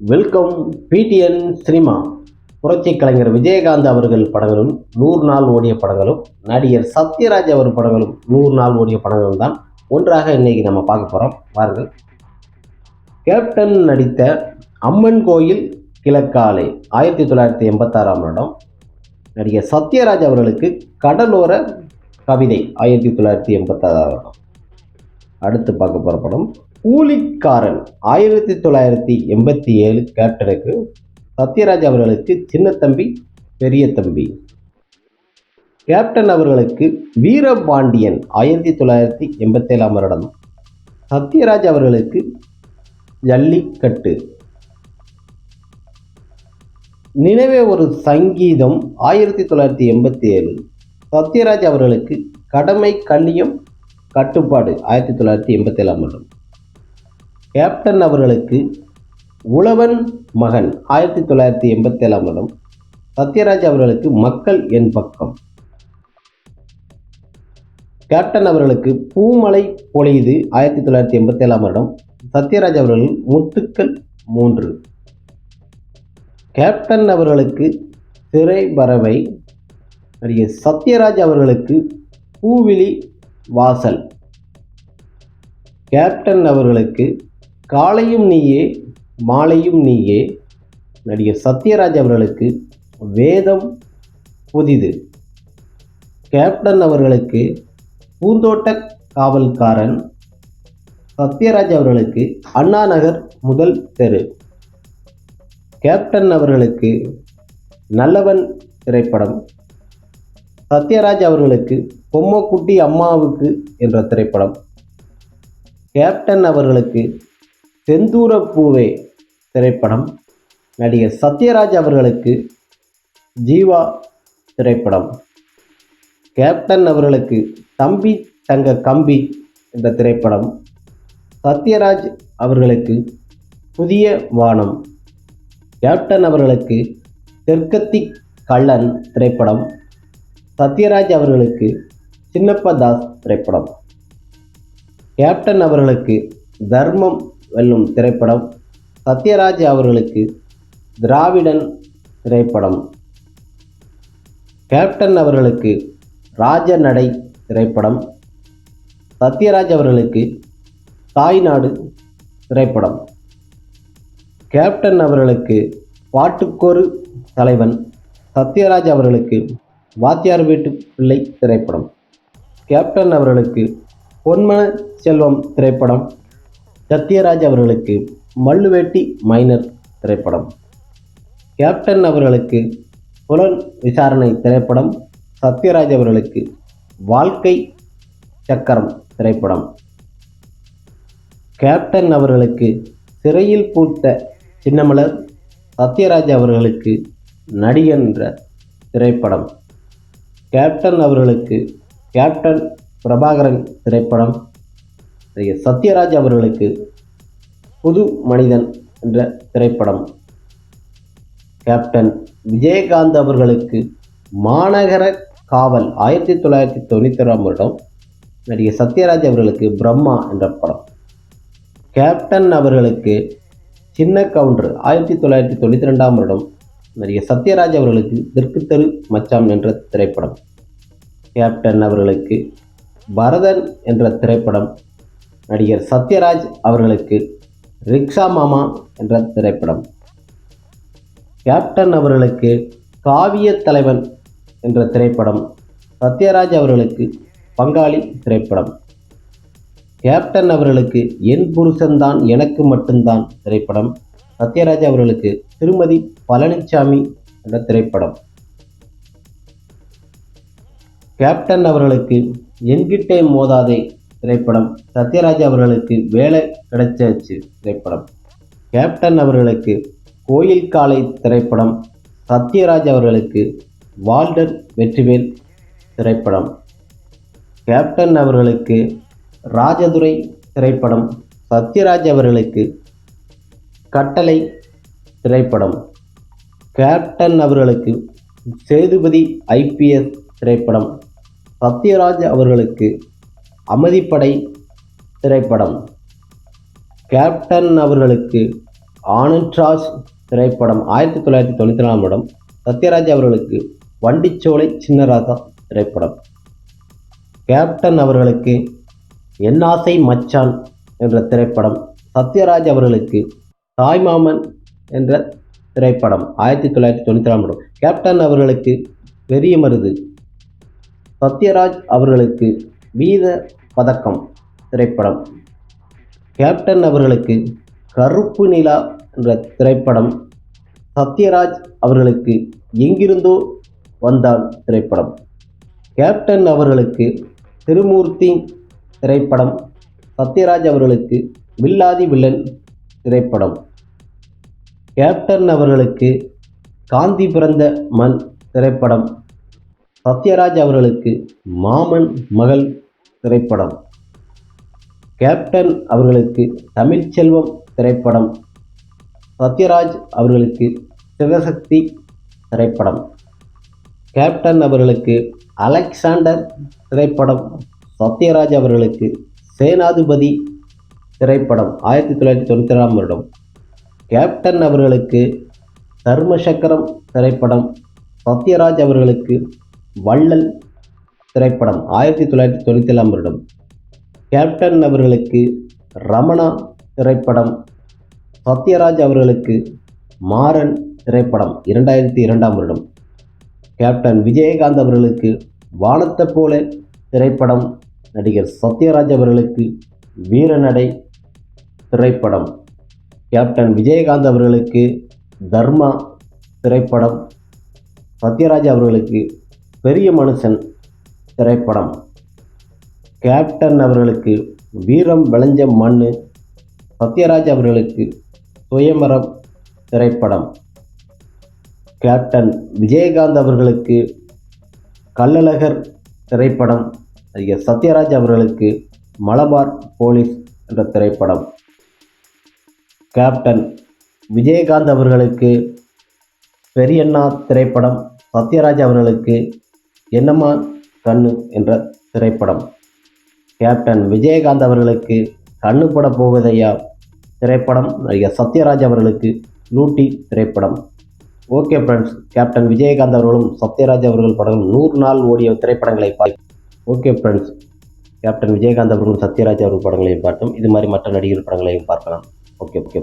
Welcome PTN cinema. புரட்சி கலைஞர் விஜயகாந்த் அவர்கள் படங்களும் நூறு நாள் ஓடிய படங்களும் நடிகர் சத்யராஜ் அவர் படங்களும் நூறு நாள் ஓடிய படங்களும் தான் ஒன்றாக இன்னைக்கு நம்ம பார்க்க போகிறோம் பாருங்கள் கேப்டன் நடித்த அம்மன் கோயில் கிழக்காலை ஆயிரத்தி தொள்ளாயிரத்தி எண்பத்தாறாம் வருடம். நடிகர் சத்யராஜ் அவர்களுக்கு கடலோர கவிதை ஆயிரத்தி தொள்ளாயிரத்தி எண்பத்தாறாம் வருடம். அடுத்து பார்க்க போகிற படம் கூலிக்காரன் ஆயிரத்தி தொள்ளாயிரத்தி எண்பத்தி ஏழு கேப்டனுக்கு சத்யராஜ் அவர்களுக்கு சின்ன தம்பி பெரிய தம்பி. கேப்டன் அவர்களுக்கு வீரபாண்டியன் ஆயிரத்தி தொள்ளாயிரத்தி எண்பத்தேழாம் வருடம். சத்யராஜ் அவர்களுக்கு ஜல்லிக்கட்டு. நினைவே ஒரு சங்கீதம் ஆயிரத்தி தொள்ளாயிரத்தி எண்பத்தி ஏழு சத்யராஜ் அவர்களுக்கு கடமை கண்ணியம் கட்டுப்பாடு ஆயிரத்தி தொள்ளாயிரத்தி எண்பத்தேழாம் வருடம். கேப்டன் அவர்களுக்கு உழவன் மகன். ஆயிரத்தி தொள்ளாயிரத்தி எண்பத்தேழாம் வருடம். சத்யராஜ் அவர்களுக்கு மக்கள் என் பக்கம். கேப்டன் அவர்களுக்கு பூமலை பொழியுது. ஆயிரத்தி தொள்ளாயிரத்தி எண்பத்தேழாம் வருடம். சத்யராஜ் அவர்கள் முத்துக்கள் மூன்று. கேப்டன் அவர்களுக்கு திரை பறவை. நடிகர் சத்யராஜ் அவர்களுக்கு பூவிழி வாசல். கேப்டன் அவர்களுக்கு காலையும் நீயே மாலையும் நீயே. நடிகர் சத்யராஜ் அவர்களுக்கு வேதம் புதிது. கேப்டன் அவர்களுக்கு பூந்தோட்ட காவல்காரன். சத்யராஜ் அவர்களுக்கு அண்ணா நகர் முதல் தெரு. கேப்டன் அவர்களுக்கு நல்லவன் திரைப்படம். சத்யராஜ் அவர்களுக்கு பொம்மக்குட்டி அம்மாவுக்கு என்ற திரைப்படம். கேப்டன் அவர்களுக்கு செந்தூர பூவே திரைப்படம் நடிகர் சத்யராஜ் அவர்களுக்கு ஜீவா திரைப்படம். கேப்டன் அவர்களுக்கு தம்பி தங்க கம்பி என்ற திரைப்படம். சத்யராஜ் அவர்களுக்கு புதிய வானம். கேப்டன் அவர்களுக்கு தெற்கத்தி கள்ளன் திரைப்படம். சத்யராஜ் அவர்களுக்கு சின்னப்ப தாஸ் திரைப்படம். கேப்டன் அவர்களுக்கு தர்மம் வெல்லும் திரைப்படம் சத்யராஜ் அவர்களுக்கு திராவிடன் திரைப்படம். கேப்டன் அவர்களுக்கு ராஜநடை திரைப்படம். சத்யராஜ் அவர்களுக்கு தாய்நாடு திரைப்படம். கேப்டன் அவர்களுக்கு பாட்டுக்கொரு தலைவன். சத்யராஜ் அவர்களுக்கு வாத்தியார் வீட்டு பிள்ளை திரைப்படம். கேப்டன் அவர்களுக்கு பொன்மன செல்வம் திரைப்படம். சத்யராஜ் அவர்களுக்கு மல்லுவேட்டி மைனர் திரைப்படம். கேப்டன் அவர்களுக்கு புலன் விசாரணை திரைப்படம். சத்யராஜ் அவர்களுக்கு வாழ்க்கை சக்கரம் திரைப்படம். கேப்டன் அவர்களுக்கு சிறையில் பூத்த சின்னமலர். சத்யராஜ் அவர்களுக்கு நடிகன் என்ற திரைப்படம். கேப்டன் அவர்களுக்கு கேப்டன் பிரபாகரன் திரைப்படம். நடிகர் சத்யராஜ் அவர்களுக்கு புது மனிதன் என்ற திரைப்படம். கேப்டன் விஜயகாந்த் அவர்களுக்கு மாநகர காவல் ஆயிரத்தி தொள்ளாயிரத்தி தொண்ணூற்றி ஒன்றாம் வருடம் நடிகர் சத்யராஜ் அவர்களுக்கு பிரம்மா என்ற படம். கேப்டன் அவர்களுக்கு சின்ன கவுண்டர் ஆயிரத்தி தொள்ளாயிரத்தி தொண்ணூற்றி ரெண்டாம் வருடம் நடிகர் சத்யராஜ் அவர்களுக்கு தெற்கு தெரு மச்சாம் என்ற திரைப்படம். கேப்டன் அவர்களுக்கு பரதன் என்ற திரைப்படம் நடிகர் சத்யராஜ் அவர்களுக்கு ரிக்ஷா மாமா என்ற திரைப்படம். கேப்டன் அவர்களுக்கு காவிய தலைவன் என்ற திரைப்படம். சத்யராஜ் அவர்களுக்கு பங்காளி திரைப்படம். கேப்டன் அவர்களுக்கு என் புருஷன்தான் எனக்கு மட்டும்தான் திரைப்படம். சத்யராஜ் அவர்களுக்கு திருமதி பழனிசாமி என்ற திரைப்படம். கேப்டன் அவர்களுக்கு என்கிட்டே மோதாதே திரைப்படம். சத்யராஜ் அவர்களுக்கு வேலை கிடைச்சாச்சு திரைப்படம். கேப்டன் அவர்களுக்கு கோயில் காலை திரைப்படம். சத்யராஜ் அவர்களுக்கு வால்டன் வெற்றிவேல் திரைப்படம். கேப்டன் அவர்களுக்கு ராஜதுரை திரைப்படம். சத்யராஜ் அவர்களுக்கு கட்டளை திரைப்படம். கேப்டன் அவர்களுக்கு சேதுபதி ஐபிஎஸ் திரைப்படம். சத்யராஜ் அவர்களுக்கு அமதிப்படை திரைப்படம். கேப்டன் அவர்களுக்கு ஆனந்த்ராஜ் திரைப்படம் ஆயிரத்தி தொள்ளாயிரத்தி தொண்ணூற்றி நாலாம் படம் சத்யராஜ் அவர்களுக்கு வண்டிச்சோலை சின்னராசா திரைப்படம். கேப்டன் அவர்களுக்கு என்னாசை மச்சான் என்ற திரைப்படம். சத்யராஜ் அவர்களுக்கு தாய்மாமன் என்ற திரைப்படம் ஆயிரத்தி தொள்ளாயிரத்தி தொண்ணூற்றி நாலாம் படம் கேப்டன் அவர்களுக்கு பெரிய மருது சத்யராஜ் அவர்களுக்கு வீத பதக்கம் திரைப்படம். கேப்டன் அவர்களுக்கு கருப்பு நிலா என்ற திரைப்படம். சத்யராஜ் அவர்களுக்கு எங்கிருந்தோ வந்தான் திரைப்படம். கேப்டன் அவர்களுக்கு திருமூர்த்தி திரைப்படம். சத்யராஜ் அவர்களுக்கு வில்லாதி வில்லன் திரைப்படம். கேப்டன் அவர்களுக்கு காந்தி பிறந்த மண் திரைப்படம். சத்யராஜ் அவர்களுக்கு மாமன் மகள் திரைப்படம். கேப்டன் அவர்களுக்கு தமிழ்ச்செல்வம் திரைப்படம். சத்யராஜ் அவர்களுக்கு சிவசக்தி திரைப்படம். கேப்டன் அவர்களுக்கு அலெக்சாண்டர் திரைப்படம். சத்யராஜ் அவர்களுக்கு சேனாதிபதி திரைப்படம். ஆயிரத்தி தொள்ளாயிரத்தி தொண்ணூற்றி ஏழாம் வருடம். கேப்டன் அவர்களுக்கு தர்மசக்கரம் திரைப்படம். சத்யராஜ் அவர்களுக்கு வள்ளல் திரைப்படம் ஆயிரத்தி தொள்ளாயிரத்தி தொண்ணூற்றி ஏழாம் வருடம். கேப்டன் அவர்களுக்கு ரமணா திரைப்படம் சத்யராஜ் அவர்களுக்கு மாறன் திரைப்படம் இரண்டாயிரத்தி இரண்டாம் வருடம். கேப்டன் விஜயகாந்த் அவர்களுக்கு வானத்தை போல திரைப்படம் நடிகர் சத்யராஜ் அவர்களுக்கு வீரநடை திரைப்படம். கேப்டன் விஜயகாந்த் அவர்களுக்கு தர்மா திரைப்படம் சத்யராஜ் அவர்களுக்கு பெரிய மனுஷன் திரைப்படம். கேப்டன் அவர்களுக்கு வீரம் விளைஞ்ச மண் சத்யராஜ் அவர்களுக்கு சுயமரம் திரைப்படம். கேப்டன் விஜயகாந்த் அவர்களுக்கு கள்ளழகர் திரைப்படம். நடிகர் சத்யராஜ் அவர்களுக்கு மலபார் போலீஸ் என்ற திரைப்படம். கேப்டன் விஜயகாந்த் அவர்களுக்கு பெரியண்ணா திரைப்படம். சத்யராஜ் அவர்களுக்கு என்னம்மா கண்ணு என்ற திரைப்படம். கேப்டன் விஜயகாந்த் அவர்களுக்கு கண்ணு பட போவதையா? திரைப்படம் நடிகர் சத்யராஜ் அவர்களுக்கு லூட்டி திரைப்படம். ஓகே ஃப்ரெண்ட்ஸ் கேப்டன் விஜயகாந்த் அவர்களும் சத்யராஜ் அவர்கள் படங்களும் நூறு நாள் ஓடிய திரைப்படங்களை பார்த்து ஓகே ஃப்ரெண்ட்ஸ் கேப்டன் விஜயகாந்த் அவர்களும் சத்யராஜ் அவர்கள் படங்களையும் பார்த்தோம் இது மாதிரி மற்ற நடிகர் படங்களையும் பார்க்கலாம். Okay okay.